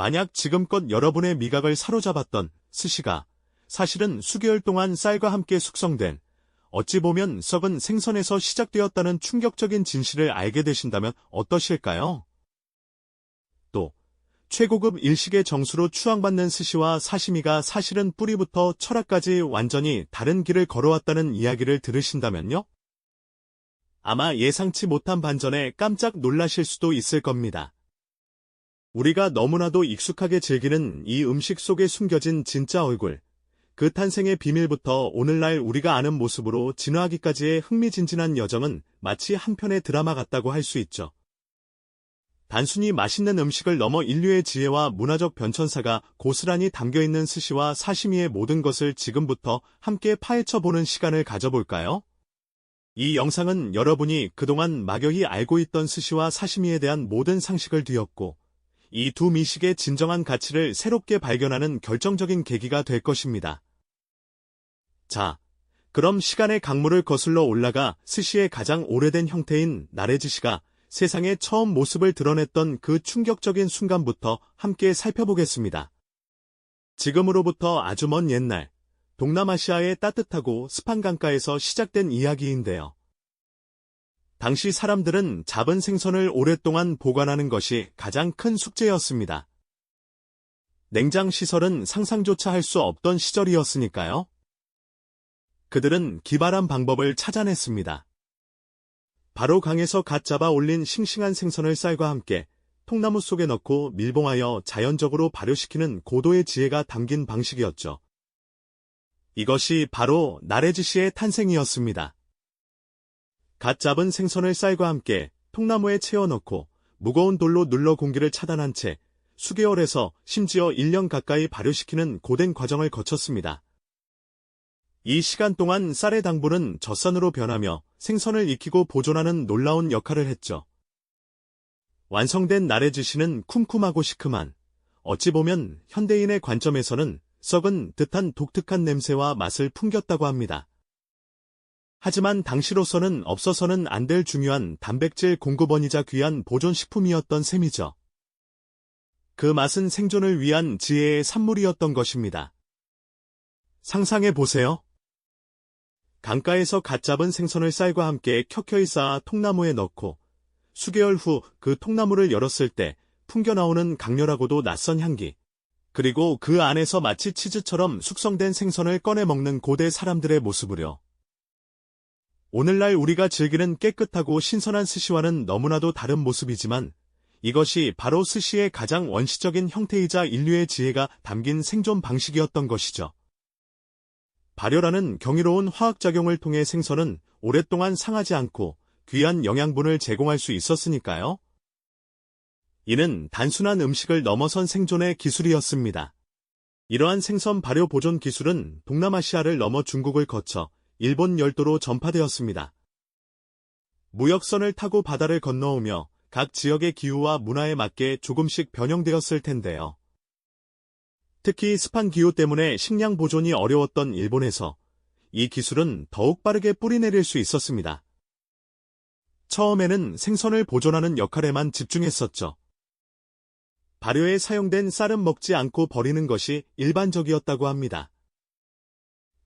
만약 지금껏 여러분의 미각을 사로잡았던 스시가 사실은 수개월 동안 쌀과 함께 숙성된 어찌 보면 썩은 생선에서 시작되었다는 충격적인 진실을 알게 되신다면 어떠실까요? 또 최고급 일식의 정수로 추앙받는 스시와 사시미가 사실은 뿌리부터 철학까지 완전히 다른 길을 걸어왔다는 이야기를 들으신다면요? 아마 예상치 못한 반전에 깜짝 놀라실 수도 있을 겁니다. 우리가 너무나도 익숙하게 즐기는 이 음식 속에 숨겨진 진짜 얼굴, 그 탄생의 비밀부터 오늘날 우리가 아는 모습으로 진화하기까지의 흥미진진한 여정은 마치 한 편의 드라마 같다고 할 수 있죠. 단순히 맛있는 음식을 넘어 인류의 지혜와 문화적 변천사가 고스란히 담겨있는 스시와 사시미의 모든 것을 지금부터 함께 파헤쳐보는 시간을 가져볼까요? 이 영상은 여러분이 그동안 막연히 알고 있던 스시와 사시미에 대한 모든 상식을 뒤엎고 이 두 미식의 진정한 가치를 새롭게 발견하는 결정적인 계기가 될 것입니다. 자, 그럼 시간의 강물을 거슬러 올라가 스시의 가장 오래된 형태인 나레지시가 세상에 처음 모습을 드러냈던 그 충격적인 순간부터 함께 살펴보겠습니다. 지금으로부터 아주 먼 옛날, 동남아시아의 따뜻하고 습한 강가에서 시작된 이야기인데요. 당시 사람들은 잡은 생선을 오랫동안 보관하는 것이 가장 큰 숙제였습니다. 냉장 시설은 상상조차 할 수 없던 시절이었으니까요. 그들은 기발한 방법을 찾아냈습니다. 바로 강에서 갓 잡아 올린 싱싱한 생선을 쌀과 함께 통나무 속에 넣고 밀봉하여 자연적으로 발효시키는 고도의 지혜가 담긴 방식이었죠. 이것이 바로 나레지시의 탄생이었습니다. 갓 잡은 생선을 쌀과 함께 통나무에 채워 넣고 무거운 돌로 눌러 공기를 차단한 채 수개월에서 심지어 1년 가까이 발효시키는 고된 과정을 거쳤습니다. 이 시간 동안 쌀의 당분은 젖산으로 변하며 생선을 익히고 보존하는 놀라운 역할을 했죠. 완성된 나레지시는 쿰쿰하고 시큼한, 어찌 보면 현대인의 관점에서는 썩은 듯한 독특한 냄새와 맛을 풍겼다고 합니다. 하지만 당시로서는 없어서는 안 될 중요한 단백질 공급원이자 귀한 보존식품이었던 셈이죠. 그 맛은 생존을 위한 지혜의 산물이었던 것입니다. 상상해 보세요. 강가에서 갓 잡은 생선을 쌀과 함께 켜켜이 쌓아 통나무에 넣고 수개월 후 그 통나무를 열었을 때 풍겨나오는 강렬하고도 낯선 향기. 그리고 그 안에서 마치 치즈처럼 숙성된 생선을 꺼내 먹는 고대 사람들의 모습으려. 오늘날 우리가 즐기는 깨끗하고 신선한 스시와는 너무나도 다른 모습이지만 이것이 바로 스시의 가장 원시적인 형태이자 인류의 지혜가 담긴 생존 방식이었던 것이죠. 발효라는 경이로운 화학작용을 통해 생선은 오랫동안 상하지 않고 귀한 영양분을 제공할 수 있었으니까요. 이는 단순한 음식을 넘어선 생존의 기술이었습니다. 이러한 생선 발효 보존 기술은 동남아시아를 넘어 중국을 거쳐 일본 열도로 전파되었습니다. 무역선을 타고 바다를 건너오며 각 지역의 기후와 문화에 맞게 조금씩 변형되었을 텐데요. 특히 습한 기후 때문에 식량 보존이 어려웠던 일본에서 이 기술은 더욱 빠르게 뿌리내릴 수 있었습니다. 처음에는 생선을 보존하는 역할에만 집중했었죠. 발효에 사용된 쌀은 먹지 않고 버리는 것이 일반적이었다고 합니다.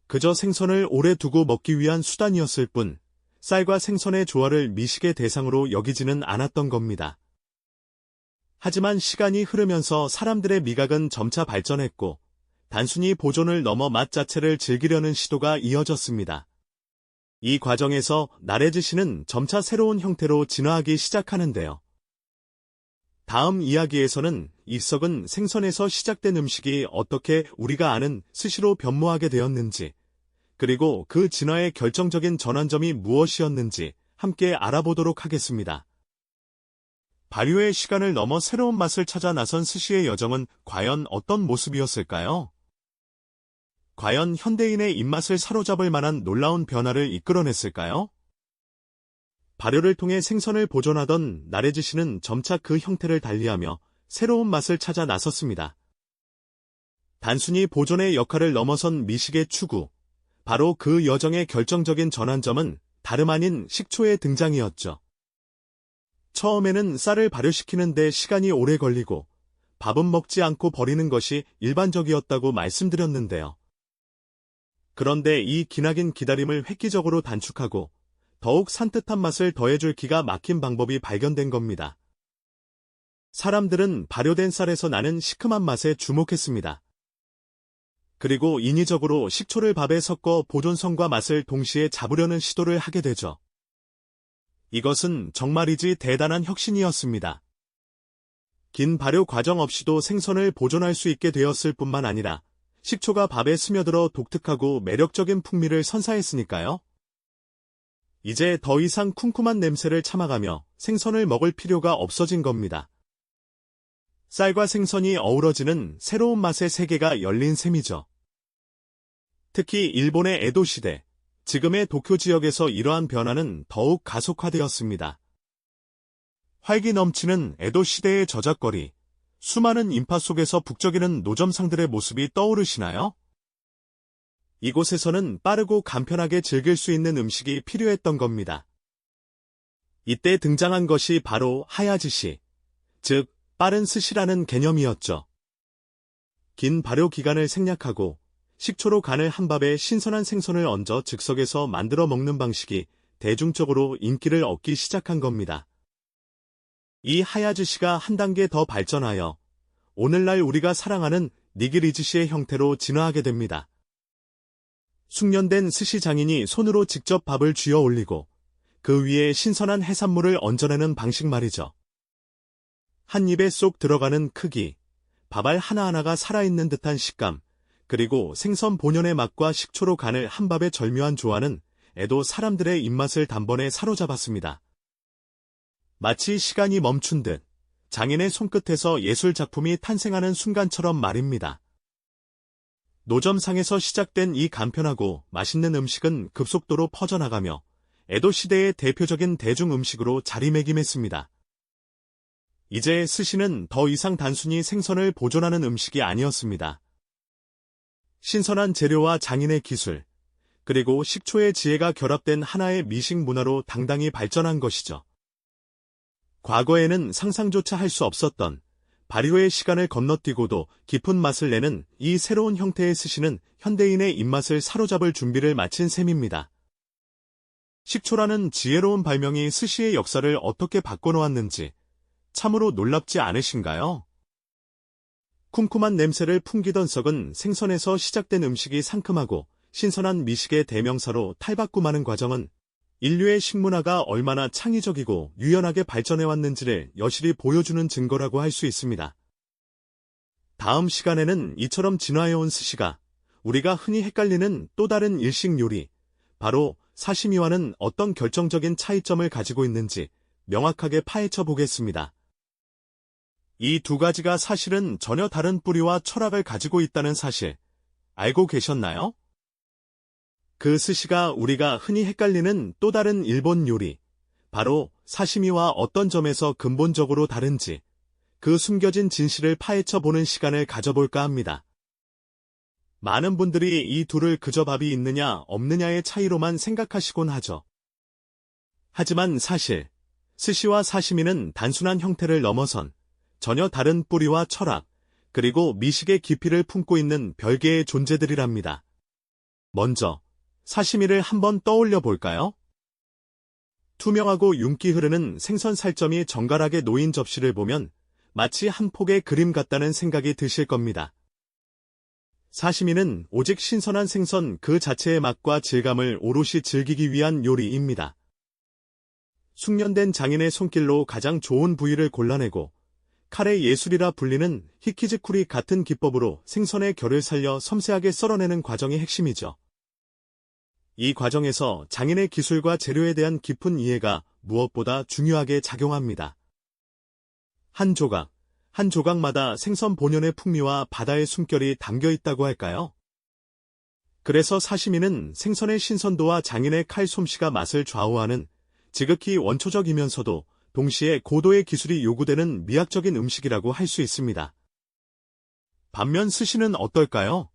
그저 생선을 오래 두고 먹기 위한 수단이었을 뿐 쌀과 생선의 조화를 미식의 대상으로 여기지는 않았던 겁니다. 하지만 시간이 흐르면서 사람들의 미각은 점차 발전했고 단순히 보존을 넘어 맛 자체를 즐기려는 시도가 이어졌습니다. 이 과정에서 나레즈시는 점차 새로운 형태로 진화하기 시작하는데요. 다음 이야기에서는 입석은 생선에서 시작된 음식이 어떻게 우리가 아는 스시로 변모하게 되었는지, 그리고 그 진화의 결정적인 전환점이 무엇이었는지 함께 알아보도록 하겠습니다. 발효의 시간을 넘어 새로운 맛을 찾아 나선 스시의 여정은 과연 어떤 모습이었을까요? 과연 현대인의 입맛을 사로잡을 만한 놀라운 변화를 이끌어냈을까요? 발효를 통해 생선을 보존하던 나레지 씨는 점차 그 형태를 달리하며 새로운 맛을 찾아 나섰습니다. 단순히 보존의 역할을 넘어선 미식의 추구, 바로 그 여정의 결정적인 전환점은 다름 아닌 식초의 등장이었죠. 처음에는 쌀을 발효시키는 데 시간이 오래 걸리고 밥은 먹지 않고 버리는 것이 일반적이었다고 말씀드렸는데요. 그런데 이 기나긴 기다림을 획기적으로 단축하고 더욱 산뜻한 맛을 더해줄 기가 막힌 방법이 발견된 겁니다. 사람들은 발효된 쌀에서 나는 시큼한 맛에 주목했습니다. 그리고 인위적으로 식초를 밥에 섞어 보존성과 맛을 동시에 잡으려는 시도를 하게 되죠. 이것은 정말이지 대단한 혁신이었습니다. 긴 발효 과정 없이도 생선을 보존할 수 있게 되었을 뿐만 아니라 식초가 밥에 스며들어 독특하고 매력적인 풍미를 선사했으니까요. 이제 더 이상 쿰쿰한 냄새를 참아가며 생선을 먹을 필요가 없어진 겁니다. 쌀과 생선이 어우러지는 새로운 맛의 세계가 열린 셈이죠. 특히 일본의 에도 시대, 지금의 도쿄 지역에서 이러한 변화는 더욱 가속화되었습니다. 활기 넘치는 에도 시대의 저작거리, 수많은 인파 속에서 북적이는 노점상들의 모습이 떠오르시나요? 이곳에서는 빠르고 간편하게 즐길 수 있는 음식이 필요했던 겁니다. 이때 등장한 것이 바로 하야지시, 즉 빠른 스시라는 개념이었죠. 긴 발효 기간을 생략하고 식초로 간을 한 밥에 신선한 생선을 얹어 즉석에서 만들어 먹는 방식이 대중적으로 인기를 얻기 시작한 겁니다. 이 하야즈시가 한 단계 더 발전하여 오늘날 우리가 사랑하는 니기리즈시의 형태로 진화하게 됩니다. 숙련된 스시 장인이 손으로 직접 밥을 쥐어 올리고 그 위에 신선한 해산물을 얹어내는 방식 말이죠. 한 입에 쏙 들어가는 크기, 밥알 하나하나가 살아있는 듯한 식감, 그리고 생선 본연의 맛과 식초로 간을 한 밥의 절묘한 조화는 애도 사람들의 입맛을 단번에 사로잡았습니다. 마치 시간이 멈춘 듯 장인의 손끝에서 예술 작품이 탄생하는 순간처럼 말입니다. 노점상에서 시작된 이 간편하고 맛있는 음식은 급속도로 퍼져나가며 에도 시대의 대표적인 대중 음식으로 자리매김했습니다. 이제 스시는 더 이상 단순히 생선을 보존하는 음식이 아니었습니다. 신선한 재료와 장인의 기술, 그리고 식초의 지혜가 결합된 하나의 미식 문화로 당당히 발전한 것이죠. 과거에는 상상조차 할 수 없었던 발효의 시간을 건너뛰고도 깊은 맛을 내는 이 새로운 형태의 스시는 현대인의 입맛을 사로잡을 준비를 마친 셈입니다. 식초라는 지혜로운 발명이 스시의 역사를 어떻게 바꿔놓았는지 참으로 놀랍지 않으신가요? 쿰쿰한 냄새를 풍기던 썩은 생선에서 시작된 음식이 상큼하고 신선한 미식의 대명사로 탈바꿈하는 과정은 인류의 식문화가 얼마나 창의적이고 유연하게 발전해왔는지를 여실히 보여주는 증거라고 할 수 있습니다. 다음 시간에는 이처럼 진화해온 스시가 우리가 흔히 헷갈리는 또 다른 일식 요리, 바로 사시미와는 어떤 결정적인 차이점을 가지고 있는지 명확하게 파헤쳐 보겠습니다. 이 두 가지가 사실은 전혀 다른 뿌리와 철학을 가지고 있다는 사실 알고 계셨나요? 그 스시가 우리가 흔히 헷갈리는 또 다른 일본 요리, 바로 사시미와 어떤 점에서 근본적으로 다른지 그 숨겨진 진실을 파헤쳐 보는 시간을 가져볼까 합니다. 많은 분들이 이 둘을 그저 밥이 있느냐 없느냐의 차이로만 생각하시곤 하죠. 하지만 사실 스시와 사시미는 단순한 형태를 넘어선 전혀 다른 뿌리와 철학, 그리고 미식의 깊이를 품고 있는 별개의 존재들이랍니다. 먼저 사시미를 한번 떠올려 볼까요? 투명하고 윤기 흐르는 생선 살점이 정갈하게 놓인 접시를 보면 마치 한 폭의 그림 같다는 생각이 드실 겁니다. 사시미는 오직 신선한 생선 그 자체의 맛과 질감을 오롯이 즐기기 위한 요리입니다. 숙련된 장인의 손길로 가장 좋은 부위를 골라내고 칼의 예술이라 불리는 히키즈쿠리 같은 기법으로 생선의 결을 살려 섬세하게 썰어내는 과정이 핵심이죠. 이 과정에서 장인의 기술과 재료에 대한 깊은 이해가 무엇보다 중요하게 작용합니다. 한 조각, 한 조각마다 생선 본연의 풍미와 바다의 숨결이 담겨 있다고 할까요? 그래서 사시미는 생선의 신선도와 장인의 칼 솜씨가 맛을 좌우하는 지극히 원초적이면서도 동시에 고도의 기술이 요구되는 미학적인 음식이라고 할 수 있습니다. 반면 스시는 어떨까요?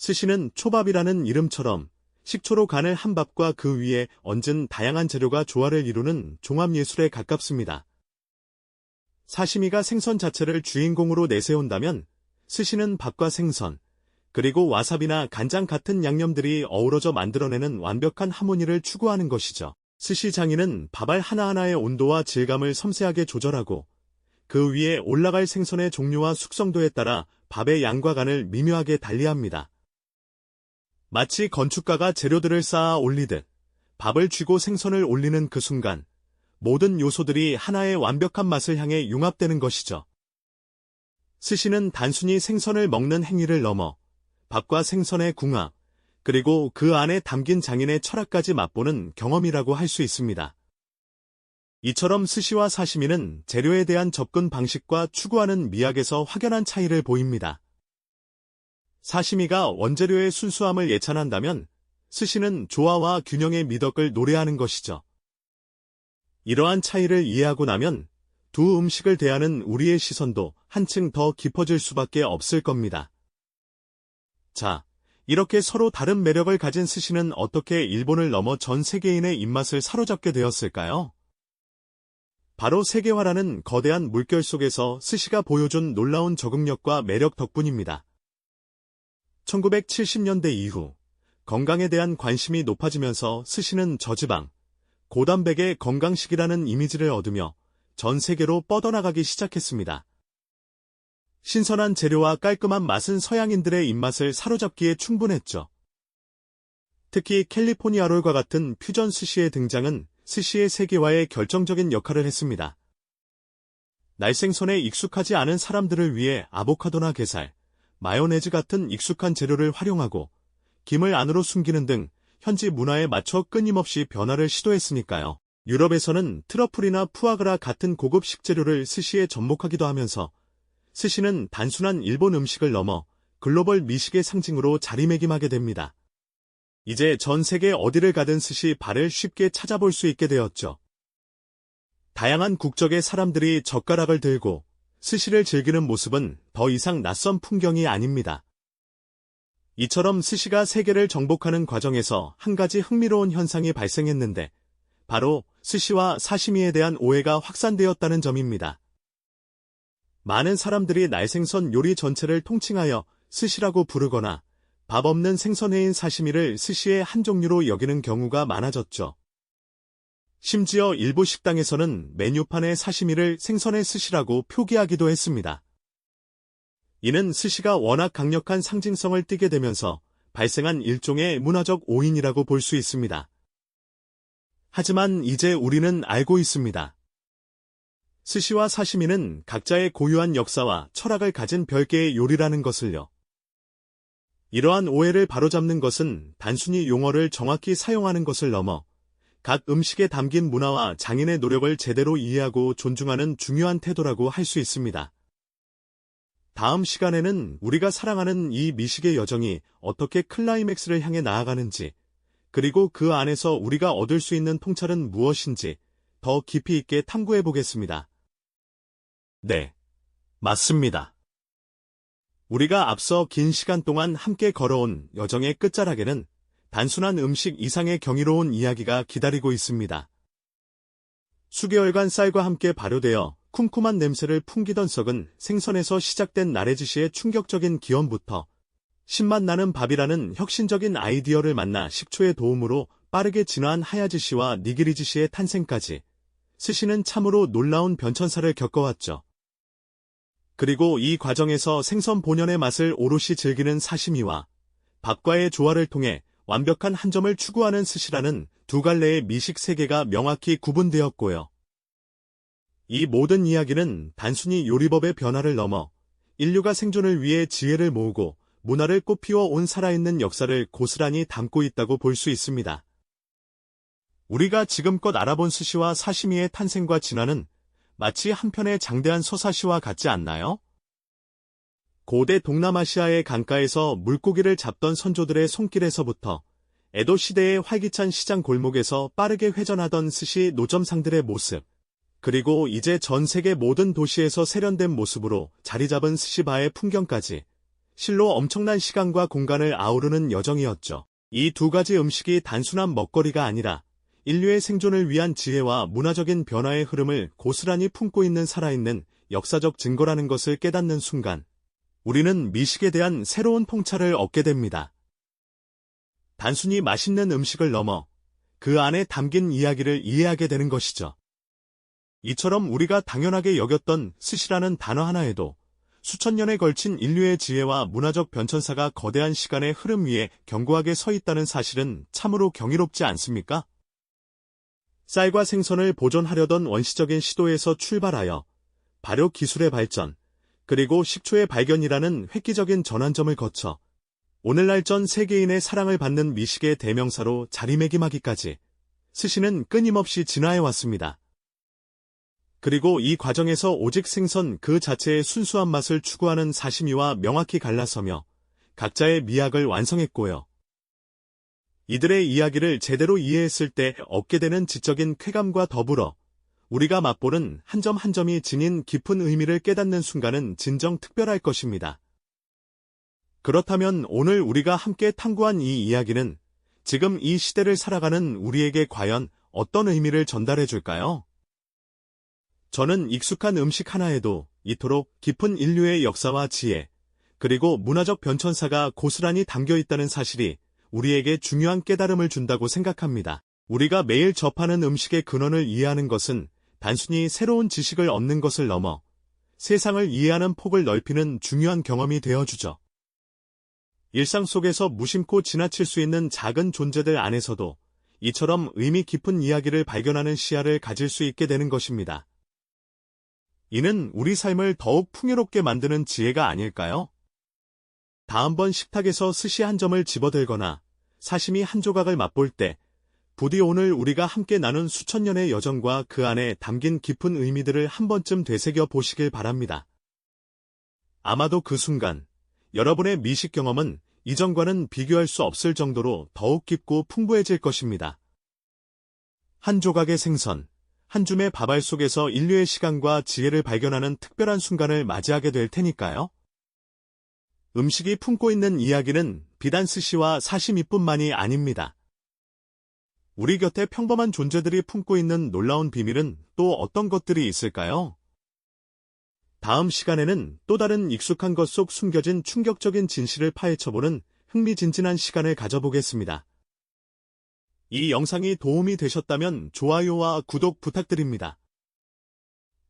스시는 초밥이라는 이름처럼 식초로 간을 한 밥과 그 위에 얹은 다양한 재료가 조화를 이루는 종합예술에 가깝습니다. 사시미가 생선 자체를 주인공으로 내세운다면 스시는 밥과 생선, 그리고 와사비나 간장 같은 양념들이 어우러져 만들어내는 완벽한 하모니를 추구하는 것이죠. 스시 장인은 밥알 하나하나의 온도와 질감을 섬세하게 조절하고 그 위에 올라갈 생선의 종류와 숙성도에 따라 밥의 양과 간을 미묘하게 달리합니다. 마치 건축가가 재료들을 쌓아 올리듯 밥을 쥐고 생선을 올리는 그 순간 모든 요소들이 하나의 완벽한 맛을 향해 융합되는 것이죠. 스시는 단순히 생선을 먹는 행위를 넘어 밥과 생선의 궁합, 그리고 그 안에 담긴 장인의 철학까지 맛보는 경험이라고 할 수 있습니다. 이처럼 스시와 사시미는 재료에 대한 접근 방식과 추구하는 미학에서 확연한 차이를 보입니다. 사시미가 원재료의 순수함을 예찬한다면 스시는 조화와 균형의 미덕을 노래하는 것이죠. 이러한 차이를 이해하고 나면 두 음식을 대하는 우리의 시선도 한층 더 깊어질 수밖에 없을 겁니다. 자, 이렇게 서로 다른 매력을 가진 스시는 어떻게 일본을 넘어 전 세계인의 입맛을 사로잡게 되었을까요? 바로 세계화라는 거대한 물결 속에서 스시가 보여준 놀라운 적응력과 매력 덕분입니다. 1970년대 이후 건강에 대한 관심이 높아지면서 스시는 저지방, 고단백의 건강식이라는 이미지를 얻으며 전 세계로 뻗어나가기 시작했습니다. 신선한 재료와 깔끔한 맛은 서양인들의 입맛을 사로잡기에 충분했죠. 특히 캘리포니아 롤과 같은 퓨전 스시의 등장은 스시의 세계화에 결정적인 역할을 했습니다. 날생선에 익숙하지 않은 사람들을 위해 아보카도나 게살, 마요네즈 같은 익숙한 재료를 활용하고 김을 안으로 숨기는 등 현지 문화에 맞춰 끊임없이 변화를 시도했으니까요. 유럽에서는 트러플이나 푸아그라 같은 고급 식재료를 스시에 접목하기도 하면서 스시는 단순한 일본 음식을 넘어 글로벌 미식의 상징으로 자리매김하게 됩니다. 이제 전 세계 어디를 가든 스시 발을 쉽게 찾아볼 수 있게 되었죠. 다양한 국적의 사람들이 젓가락을 들고 스시를 즐기는 모습은 더 이상 낯선 풍경이 아닙니다. 이처럼 스시가 세계를 정복하는 과정에서 한 가지 흥미로운 현상이 발생했는데 바로 스시와 사시미에 대한 오해가 확산되었다는 점입니다. 많은 사람들이 날생선 요리 전체를 통칭하여 스시라고 부르거나 밥 없는 생선회인 사시미를 스시의 한 종류로 여기는 경우가 많아졌죠. 심지어 일부 식당에서는 메뉴판에 사시미를 생선의 스시라고 표기하기도 했습니다. 이는 스시가 워낙 강력한 상징성을 띠게 되면서 발생한 일종의 문화적 오인이라고 볼 수 있습니다. 하지만 이제 우리는 알고 있습니다. 스시와 사시미는 각자의 고유한 역사와 철학을 가진 별개의 요리라는 것을요. 이러한 오해를 바로잡는 것은 단순히 용어를 정확히 사용하는 것을 넘어 각 음식에 담긴 문화와 장인의 노력을 제대로 이해하고 존중하는 중요한 태도라고 할 수 있습니다. 다음 시간에는 우리가 사랑하는 이 미식의 여정이 어떻게 클라이맥스를 향해 나아가는지, 그리고 그 안에서 우리가 얻을 수 있는 통찰은 무엇인지 더 깊이 있게 탐구해 보겠습니다. 네, 맞습니다. 우리가 앞서 긴 시간 동안 함께 걸어온 여정의 끝자락에는 단순한 음식 이상의 경이로운 이야기가 기다리고 있습니다. 수개월간 쌀과 함께 발효되어 쿰쿰한 냄새를 풍기던 썩은 생선에서 시작된 나래지시의 충격적인 기원부터 신맛 나는 밥이라는 혁신적인 아이디어를 만나 식초의 도움으로 빠르게 진화한 하야지시와 니기리지시의 탄생까지 스시는 참으로 놀라운 변천사를 겪어왔죠. 그리고 이 과정에서 생선 본연의 맛을 오롯이 즐기는 사시미와 밥과의 조화를 통해 완벽한 한 점을 추구하는 스시라는 두 갈래의 미식 세계가 명확히 구분되었고요. 이 모든 이야기는 단순히 요리법의 변화를 넘어 인류가 생존을 위해 지혜를 모으고 문화를 꽃피워 온 살아있는 역사를 고스란히 담고 있다고 볼 수 있습니다. 우리가 지금껏 알아본 스시와 사시미의 탄생과 진화는 마치 한편의 장대한 서사시와 같지 않나요? 고대 동남아시아의 강가에서 물고기를 잡던 선조들의 손길에서부터 에도 시대의 활기찬 시장 골목에서 빠르게 회전하던 스시 노점상들의 모습, 그리고 이제 전 세계 모든 도시에서 세련된 모습으로 자리 잡은 스시바의 풍경까지 실로 엄청난 시간과 공간을 아우르는 여정이었죠. 이 두 가지 음식이 단순한 먹거리가 아니라 인류의 생존을 위한 지혜와 문화적인 변화의 흐름을 고스란히 품고 있는 살아있는 역사적 증거라는 것을 깨닫는 순간, 우리는 미식에 대한 새로운 통찰을 얻게 됩니다. 단순히 맛있는 음식을 넘어 그 안에 담긴 이야기를 이해하게 되는 것이죠. 이처럼 우리가 당연하게 여겼던 스시라는 단어 하나에도 수천 년에 걸친 인류의 지혜와 문화적 변천사가 거대한 시간의 흐름 위에 견고하게 서 있다는 사실은 참으로 경이롭지 않습니까? 쌀과 생선을 보존하려던 원시적인 시도에서 출발하여 발효 기술의 발전, 그리고 식초의 발견이라는 획기적인 전환점을 거쳐 오늘날 전 세계인의 사랑을 받는 미식의 대명사로 자리매김하기까지 스시는 끊임없이 진화해 왔습니다. 그리고 이 과정에서 오직 생선 그 자체의 순수한 맛을 추구하는 사시미와 명확히 갈라서며 각자의 미학을 완성했고요. 이들의 이야기를 제대로 이해했을 때 얻게 되는 지적인 쾌감과 더불어 우리가 맛보는 한점한 점이 지닌 깊은 의미를 깨닫는 순간은 진정 특별할 것입니다. 그렇다면 오늘 우리가 함께 탐구한 이 이야기는 지금 이 시대를 살아가는 우리에게 과연 어떤 의미를 전달해 줄까요? 저는 익숙한 음식 하나에도 이토록 깊은 인류의 역사와 지혜, 그리고 문화적 변천사가 고스란히 담겨 있다는 사실이 우리에게 중요한 깨달음을 준다고 생각합니다. 우리가 매일 접하는 음식의 근원을 이해하는 것은 단순히 새로운 지식을 얻는 것을 넘어 세상을 이해하는 폭을 넓히는 중요한 경험이 되어주죠. 일상 속에서 무심코 지나칠 수 있는 작은 존재들 안에서도 이처럼 의미 깊은 이야기를 발견하는 시야를 가질 수 있게 되는 것입니다. 이는 우리 삶을 더욱 풍요롭게 만드는 지혜가 아닐까요? 다음번 식탁에서 스시 한 점을 집어들거나 사시미 한 조각을 맛볼 때 부디 오늘 우리가 함께 나눈 수천 년의 여정과 그 안에 담긴 깊은 의미들을 한 번쯤 되새겨 보시길 바랍니다. 아마도 그 순간 여러분의 미식 경험은 이전과는 비교할 수 없을 정도로 더욱 깊고 풍부해질 것입니다. 한 조각의 생선, 한 줌의 밥알 속에서 인류의 시간과 지혜를 발견하는 특별한 순간을 맞이하게 될 테니까요. 음식이 품고 있는 이야기는 비단 스시와 사시미뿐만이 아닙니다. 우리 곁에 평범한 존재들이 품고 있는 놀라운 비밀은 또 어떤 것들이 있을까요? 다음 시간에는 또 다른 익숙한 것 속 숨겨진 충격적인 진실을 파헤쳐보는 흥미진진한 시간을 가져보겠습니다. 이 영상이 도움이 되셨다면 좋아요와 구독 부탁드립니다.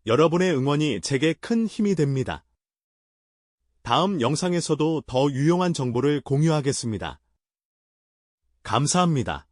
여러분의 응원이 제게 큰 힘이 됩니다. 다음 영상에서도 더 유용한 정보를 공유하겠습니다. 감사합니다.